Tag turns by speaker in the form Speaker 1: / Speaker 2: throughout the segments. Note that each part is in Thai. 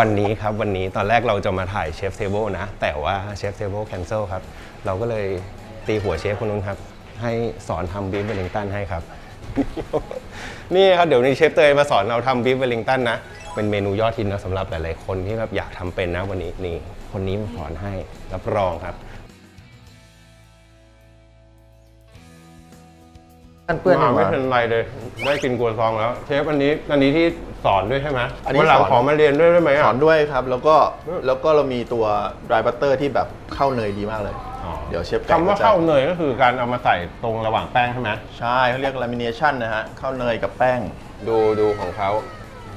Speaker 1: วันนี้ครับวันนี้ตอนแรกเราจะมาถ่ายเชฟเทเบิลนะ แต่ว่าเชฟเทเบิลแคนเซิลครับ เราก็เลยตีหัวเชฟคนนู้นครับ ให้สอนทำบีฟเวลลิงตันให้ครับ นี่ครับเดี๋ยวนี้เชฟเตยมาสอนเราทำบีฟเวลลิงตันนะ เป็นเมนูยอดฮิตนะสำหรับหลาย ๆ คนที่แบบอยากทำเป็นนะวันนี้นี่คนนี้มาสอนให้รับรองครับ
Speaker 2: มันเปื้อน
Speaker 1: มา
Speaker 2: ออก
Speaker 1: ไม่
Speaker 2: มา
Speaker 1: เป็นไรเลย ได้กินกัวซองแล้ว เชฟอันนี้อันนี้ที่สอนด้วยใช่ไหม
Speaker 2: อันนี้
Speaker 1: วันหลัง
Speaker 2: สอน
Speaker 1: ขอมาเรียนด้วยได้ไหม
Speaker 2: ส
Speaker 1: อะ
Speaker 2: อนด้วยครับ แล้วก็แล้วก็เรามีตัว dry butter ที่แบบเข้าเนยดีมากเลย
Speaker 1: อ๋อ
Speaker 2: เดี๋ยวเชฟไก่
Speaker 1: คำว่า
Speaker 2: ก็จะ
Speaker 1: เข้าเนยก็คือการเอามาใส่ตรงระหว่างแป้งใช่ไหม
Speaker 2: ใช่เขาเรียก lamination นะฮะเข้าเนยกับแป้ง
Speaker 1: ดูดูของเขา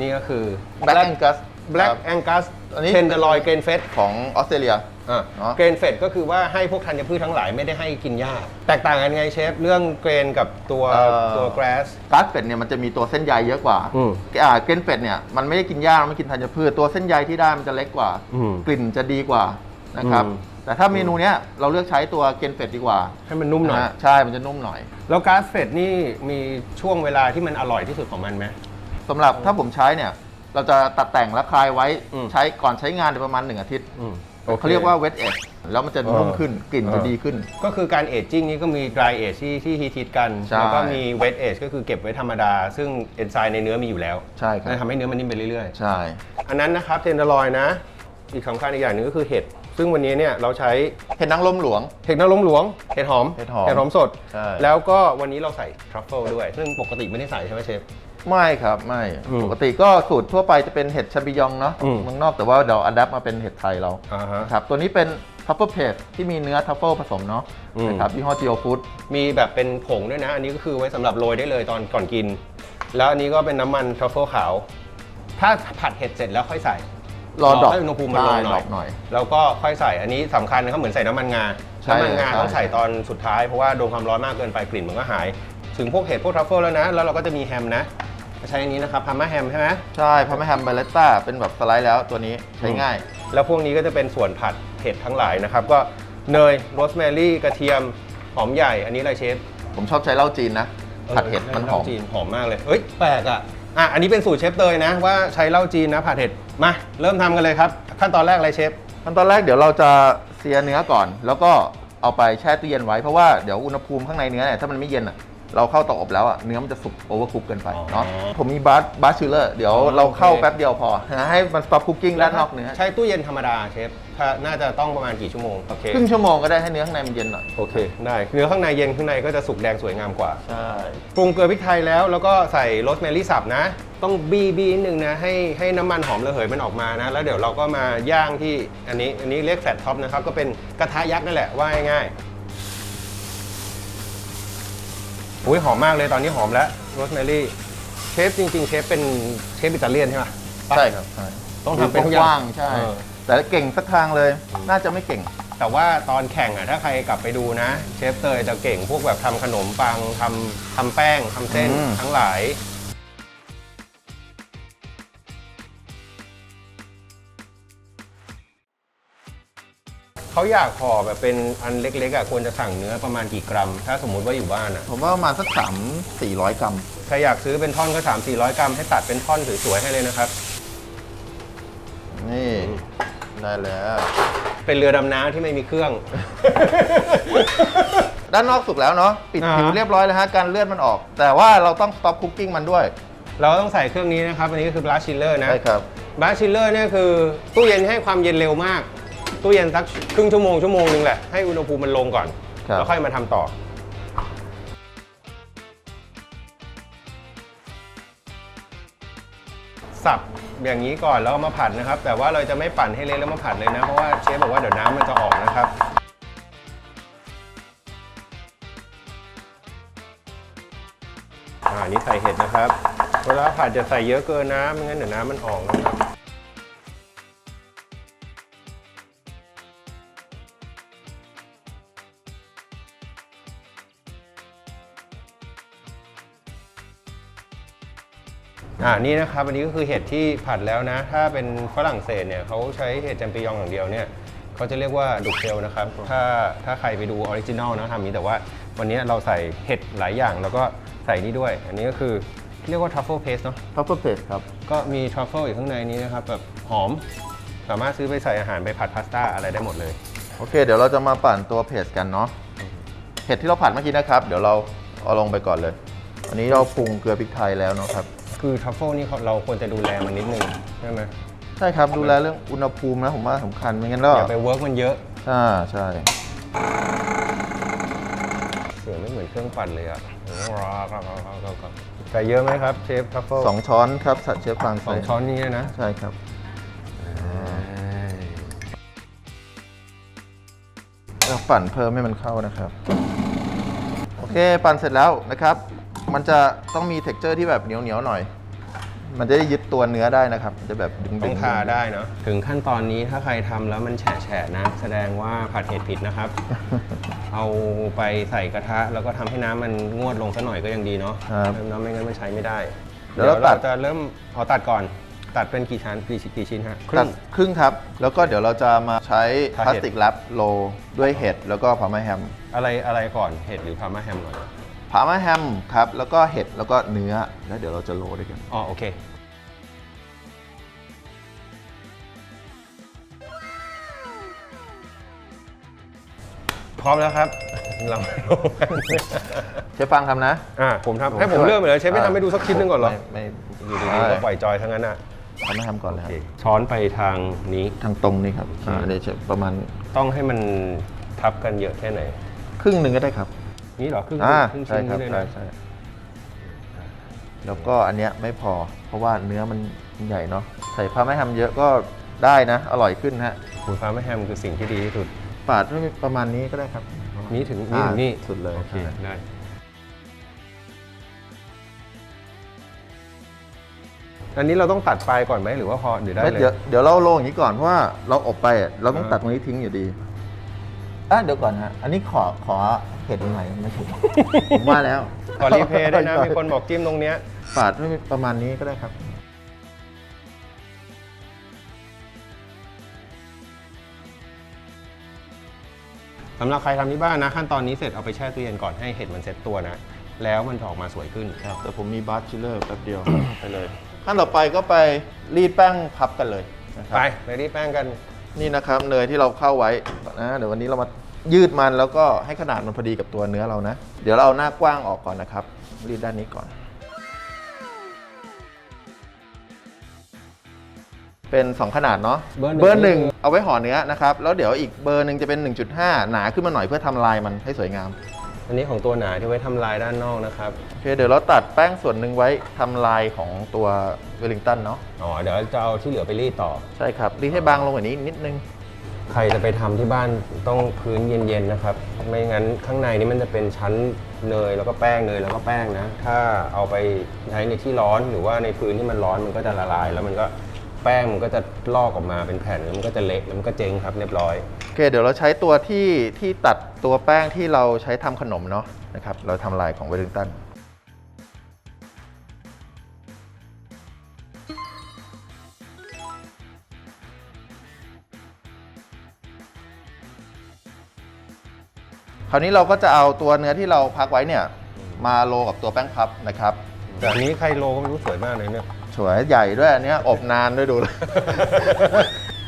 Speaker 1: นี่ก็คือ
Speaker 2: black angus
Speaker 1: Black
Speaker 2: ครับ
Speaker 1: Angus
Speaker 2: อันนี้
Speaker 1: เทนเดอร์ลอยเกรนเฟส
Speaker 2: ของออสเตรเลีย
Speaker 1: อะ
Speaker 2: เนอะ
Speaker 1: เกรนเฟสก็คือว่าให้พวกธัญพืชทั้งหลายไม่ได้ให้กินหญ้า แตกต่างกันไงเชฟ เรื่องเกรนกับตัวตัวแกรส
Speaker 2: การ์ดเป็ดเนี่ยมันจะมีตัวเส้นใยเยอะกว่า
Speaker 1: อืม
Speaker 2: อ่าเกรนเป็ดเนี่ยมันไม่ได้กินหญ้ามันไม่กินธัญพืชตัวเส้นใยที่ได้มันจะเล็กกว่า
Speaker 1: อืม
Speaker 2: กลิ่นจะดีกว่านะครับ
Speaker 1: อืม
Speaker 2: แต่ถ้าเมนูเนี้ยเราเลือกใช้ตัวเกรนเป็ดดีกว่า
Speaker 1: ให้มันนุ่มหน่อยะ
Speaker 2: ฮะใช่มันจะนุ่มหน่อย
Speaker 1: แล้วก๊าซเฟสนี่มีช่วงเวลาที่มันอร่อยที่สุดของมันไหม
Speaker 2: สำหรับถ้าผมใช้เนี่ยเราจะตัดแต่งและคลายไว้
Speaker 1: อืม
Speaker 2: ใช้ก่อนใช้งานประมาณ 1 อาทิตย์
Speaker 1: อืม
Speaker 2: เขาเรียกว่า wet age แล้วมันจะนุ่มขึ้นกลิ่นจะ
Speaker 1: เออ
Speaker 2: ดีขึ้น
Speaker 1: ก็คือการเอจจิ้งนี่ก็มี dry age ที่ที่ฮิตๆกัน
Speaker 2: ใช่
Speaker 1: แล้วก็มี wet age ก็คือเก็บไว้ธรรมดา ซึ่งเอนไซม์ในเนื้อมีอยู่แล้ว
Speaker 2: ใช่ครับ
Speaker 1: จะทำให้เนื้อมันนิ่มไปเรื่อย
Speaker 2: ใช่
Speaker 1: ๆ อันนั้นนะครับเทนเดอร์ลอยนะ อีกสำคัญอีกอย่างหนึงก็คือเห็ด ซึ่งวันนี้เนี่ยเราใช้
Speaker 2: เห็ดนางรมหลวง
Speaker 1: เห็ดนางรมหลวงเห็ดหอม
Speaker 2: เห็ดหอม
Speaker 1: เห็ดหอมสด
Speaker 2: ใช่
Speaker 1: แล้วก็วันนี้เราใส่ทรัฟเฟิลด้วย ซึ่งปกติไม่ได้ใส่ใช่ไหมเชฟ
Speaker 2: ไม่ครับไม่
Speaker 1: อืม
Speaker 2: ปกติก็สูตรทั่วไปจะเป็นเห็ดชาบิยองเนาะ
Speaker 1: อืม
Speaker 2: เมืองนอกแต่ว่าเดี๋ยวอัดแอปมาเป็นเห็ดไทยเรา
Speaker 1: อ่าฮะ
Speaker 2: ครับตัวนี้เป็นทัฟเฟิลเพสที่มีเนื้อทัฟเฟิลผสมเนาะ
Speaker 1: อืม
Speaker 2: นะครับยี่ห้อจีโอฟูด
Speaker 1: มีแบบเป็นผงด้วยนะ อันนี้ก็คือไว้สำหรับโรยได้เลยตอนก่อนกิน แล้วอันนี้ก็เป็นน้ำมันทรัฟเฟิลขาว ถ้าผัดเห็ดเสร็จแล้วค่อยใส่
Speaker 2: รอดอก
Speaker 1: ให้อุณหภูมิมันลงห
Speaker 2: ใช่
Speaker 1: น่
Speaker 2: ด
Speaker 1: อ
Speaker 2: อยกหน่อย
Speaker 1: แล้วก็ค่อยใส่อันนี้สำคัญนะครับเหมือนใส่น้ำมันงา
Speaker 2: ใช่
Speaker 1: น้ำมันงา
Speaker 2: ใช่
Speaker 1: ต้องใส่ตอนสุดท้ายเพราะว่าโดนความร้อนมากเกินไปกลิ่นมันก็หาย ถึงพวกเห็ดพวกทรัฟเฟิลแล้วนะ แล้วเราก็จะมีแฮมนะ ใช้อันนี้นะครับพาม่าแฮมใช่ไหม
Speaker 2: ใช่พาร์มาแฮมเบลเลตต้าเป็นแบบสไลด์แล้วตัวนี้ใช้ง่าย
Speaker 1: แล้วพวกนี้ก็จะเป็นส่วนผัดเห็ดทั้งหลายนะครับ ก็เนยโรสแมรี่กระเทียมหอมใหญ่ อันนี้อะไรเชฟ
Speaker 2: ผมชอบใช้เหล้าจีนนะ ผัดเห็ดมันหอม
Speaker 1: เหล้าจีนหอมมากเลยเฮ้ยแปลกอะอะอันนี้เป็นสูตรเชฟเตยนะ ว่าใช้เหล้าจีนนะผัดเห็ดมา เริ่มทำกันเลยครับ ขั้นตอนแรกอะไรเชฟ
Speaker 2: ขั้นตอนแรกเดี๋ยวเราจะเสียเนื้อก่อน แล้วก็เอาไปแช่ตู้เย็นไว้เพราะว่าเดี๋ยวอุณหภูมิข้างในเนื้อเนี่ยถ้ามันไม่เย็นอะ เราเข้าเตาอบแล้วอะเนื้อมันจะสุกโอเวอร์คุกเกินไปเนาะ
Speaker 1: อ๋อ
Speaker 2: ผมมีบาร์บาร์ชิลเลอร์เดี๋ยว
Speaker 1: อ๋อ
Speaker 2: เราเข้า
Speaker 1: โอเค
Speaker 2: แป๊บเดียวพอนะให้มันสต็อปคุกกิ้งด้านนอกเนื้อ
Speaker 1: ใช้ตู้เย็นธรรมดาเชฟถ้าน่าจะต้องประมาณกี่ชั่วโมงโอเค
Speaker 2: ครึ่งชั่วโมงก็ได้ให้เนื้อข้างในมันเย็นหน่อย
Speaker 1: โอเคได้เนื้อข้างในเย็นข้างในก็จะสุกแดงสวยงามกว่า
Speaker 2: ใช่
Speaker 1: ปรุงเกลือพริกไทยแล้วแล้วก็ใส่โรสแมรี่สับนะ ต้องบีบีนิดนึงนะให้ให้น้ำมันหอมระเหยมันออกมานะ แล้วเดี๋ยวเราก็มาย่างที่อันนี้อันนี้เรียกแฟลตท็อปนะครับก็เป็นกระทะยักษ์นั่นแหละว่าง่ายๆ อุ้ยหอมมากเลยตอนนี้หอมแล้วโรสแมรี่เชฟจริง ๆ เชฟเป็นเชฟอิตาเลียนใช่ไหม
Speaker 2: ใช่ครับใช่
Speaker 1: ต้องทำเป็นทุกอย่าง
Speaker 2: กว้างๆใช่
Speaker 1: เออ
Speaker 2: แต่เก่งสักทางเลย น่าจะไม่เก่ง
Speaker 1: แต่ว่าตอนแข่งอะถ้าใครกลับไปดูนะ เชฟเตยจะเก่งพวกแบบทำขนมปังทำทำแป้งทำเส้น
Speaker 2: อืม
Speaker 1: ทั้งหลาย เขาอยากห่อแบบเป็นอันเล็กๆอะควรจะสั่งเนื้อประมาณกี่กรัม ถ้าสมมุติว่าอยู่บ้านอะ
Speaker 2: ผมว่าประมาณสักสามสี่ร้อยกรัม
Speaker 1: ใครอยากซื้อเป็นท่อนก็ 3 4 0 0 กรัม ให้ตัดเป็นท่อนสวยๆให้เลยนะครับ
Speaker 2: นี่ ได้แล้ว
Speaker 1: เป็นเรือดำน้ำที่ไม่มีเครื่อง
Speaker 2: ด้านนอกสุกแล้วเนาะปิด
Speaker 1: อ่าฮะ
Speaker 2: ผิวเรียบร้อยแล้วฮะการเลือดมันออก แต่ว่าเราต้อง stop cooking มันด้วย
Speaker 1: เราต้องใส่เครื่องนี้นะครับ อันนี้ก็คือบลัชชิลเลอร์นะ
Speaker 2: ใช่ครับ
Speaker 1: บาร์ชิลเลอร์เนี่ยคือตู้เย็นให้ความเย็นเร็วมาก ตู้เย็นสักครึ่งชั่วโมงชั่วโมงนึงแหละให้อุณหภูมิมันลงก่อน
Speaker 2: ครับ
Speaker 1: แล้วค่อยมาทำต่อ สับอย่างนี้ก่อนแล้วเอามาผัดนะครับ แต่ว่าเราจะไม่ปั่นให้เละแล้วมาผัดเลยนะ เพราะว่าเชฟบอกว่าเดี๋ยวน้ำมันจะออกนะครับ อ่านี่ใส่เห็ดนะครับ เวลาผัดจะใส่เยอะเกินนะไม่งั้นเดี๋ยวน้ำมันออกนะครับ นี่นะครับ อันนี้ก็คือเห็ดที่ผัดแล้วนะ ถ้าเป็นฝรั่งเศสเนี่ยเขาใช้เห็ดแจมปิยองอย่างเดียวเนี่ยเขาจะเรียกว่าดุกเซลนะครับ ถ้าถ้าใครไปดูออริจินอลนะทำนี้แต่ว่าวันนี้เราใส่เห็ดหลายอย่างแล้วก็ใส่นี่ด้วย อันนี้ก็คือเรียกว่า truffle paste เนาะ
Speaker 2: พัฟเฟิลเพสครับ
Speaker 1: ก็มี truffle อยู่ข้างในนี้นะครับแบบหอม สามารถซื้อไปใส่อาหารไปผัดพาสต้าอะไรได้หมดเลย
Speaker 2: โอเค เดี๋ยวเราจะมาปั่นตัวเพจกันเนาะเห็ดที่เราผัดเมื่อกี้นะครับ เดี๋ยวเราเอาลงไปก่อนเลย อันนี้เราปรุงเกลือพริกไทยแล้วเนาะครับ
Speaker 1: คือ truffle นี่เขาเราควรจะดูแลมันนิดนึงใช่ไหม
Speaker 2: ใช่ครับดูแลเรื่องอุณหภูมินะผมว่าสำคัญไม่งั้นก็
Speaker 1: อย่าไปเวิร์กมันเยอะ
Speaker 2: อ่าใช่
Speaker 1: เสียงไม่เหมือนเครื่องปั่นเลยอะใส่เยอะไหมครับเชฟ truffle
Speaker 2: สองช้อนครับสัตว์เชฟฟาง
Speaker 1: สอง
Speaker 2: ใส่
Speaker 1: ช้อนนี้นะ
Speaker 2: ใช่ครับเราปั่นเพิ่มให้มันเข้านะครับ โอเค ปั่นเสร็จแล้วนะครับ มันจะต้องมีเท็กเจอร์ที่แบบเหนียวเหนียวๆหน่อย มันจะได้ยึดตัวเนื้อได้นะครับมันจะแบบดึงๆ
Speaker 1: ต้องทาได้เนาะถึงขั้นตอนนี้ถ้าใครทำแล้วมันแฉะๆนะ แสดงว่าผัดเห็ดผิดนะครับ เอาไปใส่กระทะ แล้วก็ทำให้น้ำมันงวดลงสักหน่อยก็ยังดีเนาะ
Speaker 2: ครับ
Speaker 1: น้ำไม่งั้นมันใช้ไม่ได้
Speaker 2: เดี๋ยวเราตัด
Speaker 1: จะเริ่มเอาตัดก่อน ตัดเป็นกี่ชั้นกี่ชิ้นกี่ชิ้นฮะค
Speaker 2: ตั
Speaker 1: รึ่
Speaker 2: ด
Speaker 1: ง
Speaker 2: ครึ่งครับ แล้วก็เดี๋ยวเราจะมาใช้
Speaker 1: ทา
Speaker 2: พลา
Speaker 1: เห็
Speaker 2: ส
Speaker 1: ด
Speaker 2: ติกแรปโลด้วยเห็ดแล้วก็พาร์มาแฮม
Speaker 1: อะไรอะไรก่อนเห็ดหรือพาร์มาแฮมก่อน
Speaker 2: พาร์มาแฮมครับ แล้วก็เห็ด แล้วก็เนื้อ แล้วเดี๋ยวเราจะโลด้วยกัน
Speaker 1: อ๋อโอเค พร้อมแล้วครับ เรา
Speaker 2: เชฟฟังทำนะ
Speaker 1: อะผมทำให้ผมเริ่มเลยเหรอเชฟไม่ทำให้ดูสักชิ้นหนึงก่อนเหรอ
Speaker 2: ไม่ไม่
Speaker 1: อยู่ดีๆก็ปล่อยจอยทั้งนั้นอะ
Speaker 2: พาร์มาแฮมก่อนเลยครับ
Speaker 1: ช้อนไปทางนี้
Speaker 2: ทางตรงนี่ครับอ่าเดี๋ยวเชฟประมาณ
Speaker 1: ต้องให้มันทับกันเยอะแค่ไหน
Speaker 2: ครึ่งหนึ่งก็ได้ครับ
Speaker 1: นี่เหรอครึ่ง
Speaker 2: อ่า
Speaker 1: ครึ่ง
Speaker 2: ใช่
Speaker 1: ชิ้น
Speaker 2: ครับ
Speaker 1: นี้เลย
Speaker 2: ใช่
Speaker 1: นะ
Speaker 2: ใช่แล้วก็อันเนี้ยไม่พอ เพราะว่าเนื้อมันใหญ่เนาะใส่พาร์มาแฮมเยอะก็ได้นะ อร่อยขึ้นฮะ
Speaker 1: คุณฟ้าไม่แฮมคือสิ่งที่ดีที่สุด
Speaker 2: ปาดให้ประมาณนี้ก็ได้ครับ
Speaker 1: นี่ถึงนี่ถึงนี่
Speaker 2: อ่าสุดเลย
Speaker 1: โอเค
Speaker 2: ใช่
Speaker 1: ได้อันนี้เราต้องตัดปลายก่อนไหมหรือว่าพอหรือได้
Speaker 2: ไม่
Speaker 1: เลย
Speaker 2: เดี๋ยวเดี๋ยวเราโรยอย่างนี้ก่อนเพราะว่าเราอบไปอะเราต้อง
Speaker 1: อ่า
Speaker 2: ตัดตรงนี้ทิ้งอยู่ดี อะเดี๋ยวก่อนฮะ อันนี้ขอขอเห็ดใหม่ไม่ถูก ผมว่าแล้ว
Speaker 1: ขอรีเพย์ด้วยนะ มีคนบอกจิ้มตรงเนี้ย
Speaker 2: ปาดให้ประมาณนี้ก็ได้ครับ
Speaker 1: สำหรับใครทำที่บ้านนะ ขั้นตอนนี้เสร็จเอาไปแช่ตู้เย็นก่อนให้เห็ดมันเซ็ตตัวนะ แล้วมันจะออกมาสวยขึ้น
Speaker 2: ครับ แต่ผมมีบาร์ชิลเลอร์แป๊บเดียว ไปเลย ขั้นต่อไปก็ไปรีดแป้งพับกันเลยนะครั
Speaker 1: ไป
Speaker 2: บ
Speaker 1: ไปรีบแป้งกัน
Speaker 2: นี่นะครับเนยที่เราเข้าไว้นะเดี๋ยววันนี้เรามา ยืดมันแล้วก็ให้ขนาดมันพอดีกับตัวเนื้อเรานะ เดี๋ยวเราเอาหน้ากว้างออกก่อนนะครับ รีดด้านนี้ก่อน เป็น2ขนาดเนาะ
Speaker 1: เบอร์หนึ่ง
Speaker 2: เบอร์หนึ่ง
Speaker 1: นี่คือ
Speaker 2: เอาไว้ห่อเนื้อนะครับ แล้วเดี๋ยวอีกเบอร์หนึ่งจะเป็น 1.5 หนาขึ้นมาหน่อยเพื่อทำลายมันให้สวยงาม
Speaker 1: อันนี้ของตัวหนาที่ไว้ทำลายด้านนอกนะครับ
Speaker 2: โอเคเดี๋ยวเราตัดแป้งส่วนหนึ่งไว้ทำลายของตัวเวลลิงตันเนาะ
Speaker 1: อ๋อ เดี๋ยวจะเอาที่เหลือไปรีดต่อ
Speaker 2: ใช่ครับรีดให้บางลงกว่านี้นิดนึง
Speaker 1: ใครจะไปทำที่บ้านต้องพื้นเย็นๆนะครับ ไม่งั้นข้างในนี้มันจะเป็นชั้นเนยแล้วก็แป้งเนยแล้วก็แป้งนะ ถ้าเอาไปใช้ในที่ร้อนหรือว่าในพื้นที่มันร้อนมันก็จะละลาย แล้วมันก็แป้งมันก็จะลอกออกมาเป็นแผ่นแล้วมันก็จะเละแล้วมันก็เจ๊งครับเรียบร้อย
Speaker 2: โอเคเดี๋ยวเราใช้ตัวที่ที่ตัดตัวแป้งที่เราใช้ทำขนมเนาะนะครับเราทำลายของเวลลิงตัน ราวนี้เราก็จะเอาตัวเนื้อที่เราพักไว้เนี่ยมาโรยกับตัวแป้งพับนะครับ
Speaker 1: แต่อันนี้ใครโลก็ไม่รู้สวยมากเลยเนี่ย
Speaker 2: สวยใหญ่ด้วยอันเนี้ยอบนานด้วยดูเลย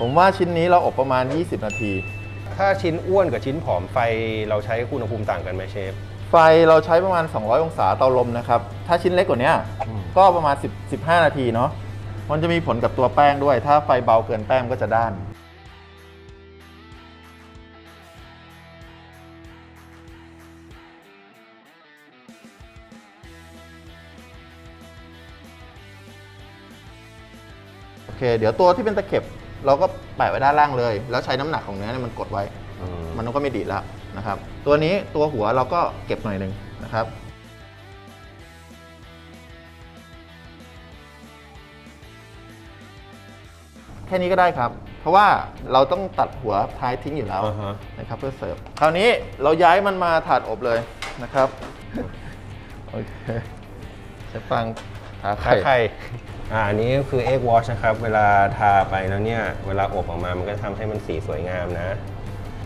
Speaker 2: ผมว่าชิ้นนี้เราอบประมาณ 20 นาที
Speaker 1: ถ้าชิ้นอ้วนกับชิ้นผอมไฟเราใช้อุณหภูมิต่างกันไหมเชฟ
Speaker 2: ไฟเราใช้ประมาณ 200 องศาเตาลมนะครับ ถ้าชิ้นเล็กกว่าเนี้ย
Speaker 1: อืม
Speaker 2: ก็ประมาณ 10 15 นาทีเนาะมันจะมีผลกับตัวแป้งด้วย ถ้าไฟเบาเกินแป้งก็จะด้าน เค เดี๋ยวตัวที่เป็นตะเข็บ เราก็แปะไว้ด้านล่างเลย แล้วใช้น้ำหนักของเนื้อเนี่ยมันกดไว้มันก็ไม่ดีดแล้วนะครับ ตัวนี้ตัวหัวเราก็เก็บหน่อยหนึ่งนะครับ แค่นี้ก็ได้ครับ เพราะว่าเราต้องตัดหัวท้ายทิ้งอยู่แล้ว
Speaker 1: อ่าฮะ
Speaker 2: นะครับเพื่อเสิร์ฟคราวนี้เราย้ายมันมาถาดอบเลยนะครับ โอเคใช้ฟังทา
Speaker 1: ถ้า
Speaker 2: ไข่
Speaker 1: ใคร อ่าอันนี้ก็คือเอ็กวอชนะครับ เวลาทาไปแล้วเนี่ย เวลาอบออกมามันก็ทำให้มันสีสวยงามนะ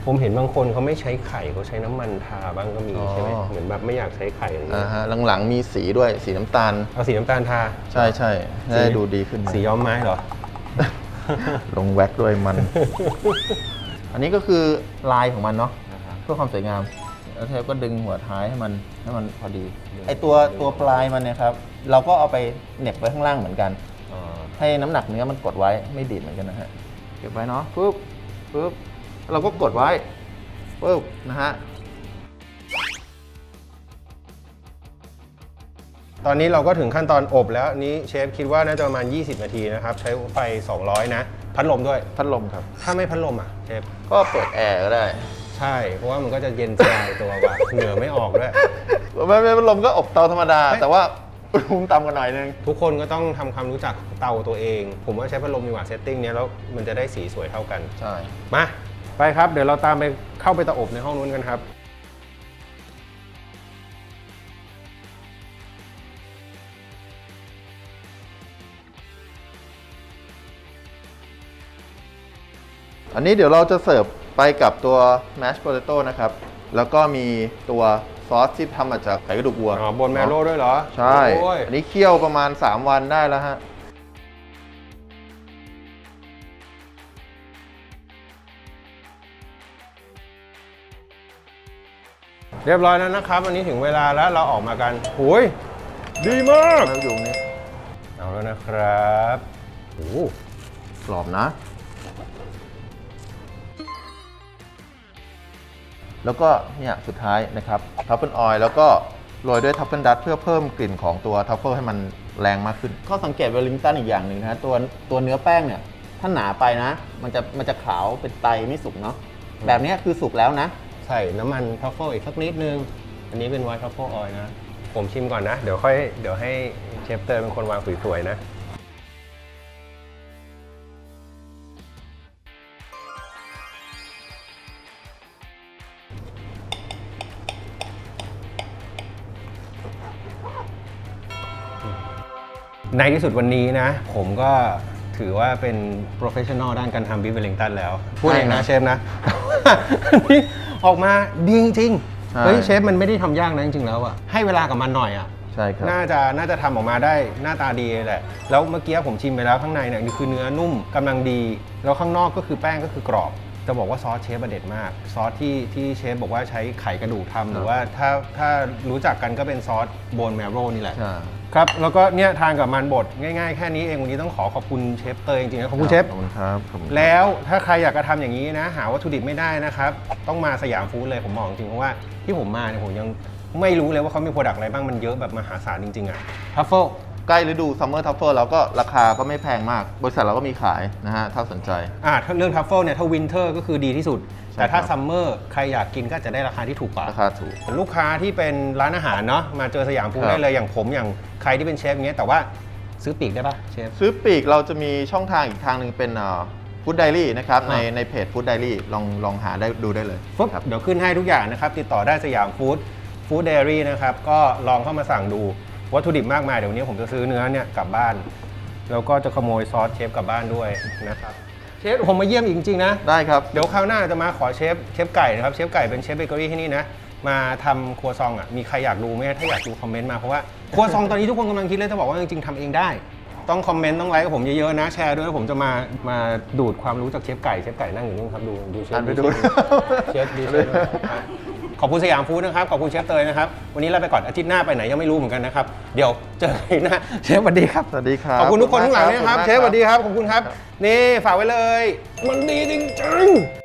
Speaker 1: ผมเห็นบางคนเขาไม่ใช้ไข่เขาใช้น้ำมันทาบ้างก็มี
Speaker 2: อ๋อ
Speaker 1: ใช่ไหมเหมือนแบบไม่อยากใช้ไข่อะไรอย่าง
Speaker 2: อ่า
Speaker 1: เงี้ย
Speaker 2: ฮะหลังๆมีสีด้วยสีน้ำตาล
Speaker 1: เอาสีน้ำตาลทา
Speaker 2: ใช่ใช่จะได้ดูดีขึ้น
Speaker 1: สีย้อมไม้เหรอ
Speaker 2: ลงแว็กด้วยมัน อันนี้ก็คือลายของมันเนาะเพื่อความสวยงาม แล้วเทปก็ดึงหัวท้ายให้มันให้มันพอดีไอตัวตัวปลายมันเนี่ยครับเราก็เอาไปเหน็บไว้ข้างล่างเหมือนกันให้น้ำหนักเนื้อมันกดไว้ไม่ดีดเหมือนกันนะฮะเก็บไว้เนาะปุ๊บปุ๊บเราก็กดไว้ปุ๊บนะฮะ
Speaker 1: ตอนนี้เราก็ถึงขั้นตอนอบแล้วอันนี้เชฟคิดว่าน่าจะประมาณ 20 นาทีนะครับ ใช้ไฟ 200 นะ พัดลมด้วย
Speaker 2: พัดลมครับ
Speaker 1: ถ้าไม่พัดลมอะเชฟ
Speaker 2: ก็เปิดแอร์ก็ได้
Speaker 1: ใช่ เพราะว่ามันก็จะเย็นสบายตัวกว่า เหงื่อไม่ออกด้วย
Speaker 2: ไม่ไม่พัดลมก็อบเตาธรรมดา
Speaker 1: ไม่
Speaker 2: แต่ว่าอุณหภูมิต่ำกว่าหน่อยนึง
Speaker 1: ทุกคนก็ต้องทำความรู้จักเตาตัวเอง ผมว่าใช้พัดลมดีกว่าเซตติ้งเนี้ยแล้วมันจะได้สีสวยเท่ากัน
Speaker 2: ใช่
Speaker 1: มา ไปครับ เดี๋ยวเราตามไปเข้าไปตะอบในห้องนู้นกันครับ
Speaker 2: อันนี้เดี๋ยวเราจะเสิร์ฟ ไปกับตัว mashed potato นะครับ แล้วก็มีตัวซอสที่ทำมาจากไข่กระดูกวัว
Speaker 1: อ๋อบนแมโร่ด้วยเหรอ
Speaker 2: ใช่
Speaker 1: โอ้ย
Speaker 2: อันนี้เคี่ยวประมาณ 3 วันได้แล้วฮะ
Speaker 1: เรียบร้อยแล้วนะครับ อันนี้ถึงเวลาแล้วเราออกมากันหุยดีมาก
Speaker 2: แล้วอยู่นี้
Speaker 1: เอาแล้วนะครับโอ้โห
Speaker 2: กรอบนะ แล้วก็เนี่ยสุดท้ายนะครับทัฟเฟิลออยล์แล้วก็โรยด้วยทัฟเฟิลดัตเพื่อเพิ่มกลิ่นของตัวทัฟเฟิลให้มันแรงมากขึ้น ข้อสังเกตเวลลิงตันอีกอย่างหนึ่งนะตัวตัวเนื้อแป้งเนี่ยถ้าหนาไปนะ มันจะมันจะขาวเป็นไตไม่สุกเนาะแบบเนี้ยคือสุกแล้วนะ
Speaker 1: ใส่น้ำมันทรัฟเฟิลอีกสักนิดนึง อันนี้เป็นไวท์ทรัฟเฟิลออยล์นะ ผมชิมก่อนนะ เดี๋ยวค่อยเดี๋ยวให้เชฟเตอร์เป็นคนวางสวยๆนะ ในที่สุดวันนี้นะ ผมก็ถือว่าเป็นโปรเฟชชั่นอลด้านการทำบิฟเวลลิงตันแล้ว พูดเองนะ
Speaker 2: ใช่
Speaker 1: เชฟนะอันนี้ออกมาดีจริง
Speaker 2: ใช่
Speaker 1: ๆเฮ้ยเชฟมันไม่ได้ทำยากนะจริงๆแล้วอะให้เวลากับมันหน่อยอะ
Speaker 2: ใช่ครับ
Speaker 1: น่าจะน่าจะทำออกมาได้หน้าตาดีเลยแหละ แล้วเมื่อกี้ผมชิมไปแล้วข้างในเนี่ยนี่คือเนื้อนุ่มกำลังดี แล้วข้างนอกก็คือแป้งก็คือกรอบ จะบอกว่าซอสเชฟอะเด็ดมาก ซอสที่ที่เชฟบอกว่าใช้ไข่กระดูกทำหรือว่าถ้าถ้ารู้จักกันก็เป็นซอสโบนแมโรนี่แหละ
Speaker 2: ใช่
Speaker 1: ครับ แล้วก็เนี่ยทานกับมันบดง่ายๆ แค่นี้เองวันนี้ต้องขอขอบคุณเชฟเตยจริงๆนะขอบคุณเชฟ
Speaker 2: ขอบคุณครับขอบคุณครับ
Speaker 1: แล้วถ้าใครอยากจะทำอย่างนี้นะ หาวัตถุดิบไม่ได้นะครับ ต้องมาสยามฟู้ดเลยผมบอกจริงๆเพราะว่าที่ผมมาเนี่ยผมยังไม่รู้เลยว่าเขามีโปรดักต์อะไรบ้างมันเยอะแบบมหาศาลจริงๆอะทัฟเฟิล
Speaker 2: ใกล้ฤดูซัมเมอร์ทัฟเฟิลแล้วก็ราคาก็ไม่แพงมาก บริษัทเราก็มีขายนะฮะถ้าสนใจ
Speaker 1: อ่าถ้าเรื่องทัฟเฟิลเนี่ยถ้าวินเทอร์ก็คือดีที่สุด
Speaker 2: ใช่
Speaker 1: แต่ถ้า
Speaker 2: ครับ
Speaker 1: ซัมเมอร์ใครอยากกินก็จะได้ราคาที่ถูกกว่า
Speaker 2: ราคาถูก
Speaker 1: ลูกค้าที่เป็นร้านอาหารเนาะมาเจอสยามฟู้ด
Speaker 2: ครับ
Speaker 1: ได้เลยอย่างผมอย่างใครที่เป็นเชฟอย่างเงี้ยแต่ว่าซื้อปีกได้ปะเชฟ
Speaker 2: ซื้อปีกเราจะมีช่องทางอีกทางหนึ่งเป็นฟู้ดไดรี่นะครับใน
Speaker 1: อ่า
Speaker 2: ในเพจฟู้ดไดรี่ลองลองหาได้ดูได้เลย
Speaker 1: ปุ๊บ
Speaker 2: ครับ
Speaker 1: เดี๋ยวขึ้นให้ทุกอย่างนะครับ ติดต่อได้สยามฟู้ดฟู้ดเดลี่นะครับ ก็ลองเข้ามาสั่งดู วัตถุดิบมากมายเดี๋ยววนนี้ผมจะซื้อเนื้อเนี่ยกลับบ้าน แล้วก็จะขโมยซอสเชฟกลับบ้านด้วยนะครับเชฟผมมาเยี่ยมอีกจริงๆนะ
Speaker 2: ได้ครับ
Speaker 1: เดี๋ยวคราวหน้าจะมาขอเชฟเชฟไก่นะครับเชฟไก่เป็นเชฟเบเกอรี่ที่นี่นะมาทำครัวซองอะมีใครอยากดูไหมถ้าอยากดูคอมเมนต์มาเพราะว่าครัวซองตอนนี้ทุกคนกำลังคิดเลยจะบอกว่าจริงๆทำเองได้ ต้องคอมเมนต์ต้องไลค์กับผมเยอะๆนะแชร์ด้วยแล้วผมจะมามาดูดความรู้จากเชฟไก่เชฟไก่นั่งอยู่นู่นครับดูดูเชฟ
Speaker 2: อ่านไปดู
Speaker 1: เชฟดูเชฟด้วยครับ ขอบคุณสยามฟู้ดนะครับ ขอบคุณเชฟเตยนะครับ วันนี้ลาไปก่อนอาทิตย์หน้าไปไหนยังไม่รู้เหมือนกันนะครับ เดี๋ยวเจอกันหน้าเชฟสวัสดีครับ
Speaker 2: สวัสดีครับ
Speaker 1: ขอบคุณทุกคนข้างหลังด้วยนะครับ
Speaker 2: ขอบคุณมาก
Speaker 1: เชฟสวัสดี
Speaker 2: ครับ
Speaker 1: ครับ ขอบคุณครับ นี่ฝากไว้เลย มันดีจริงๆ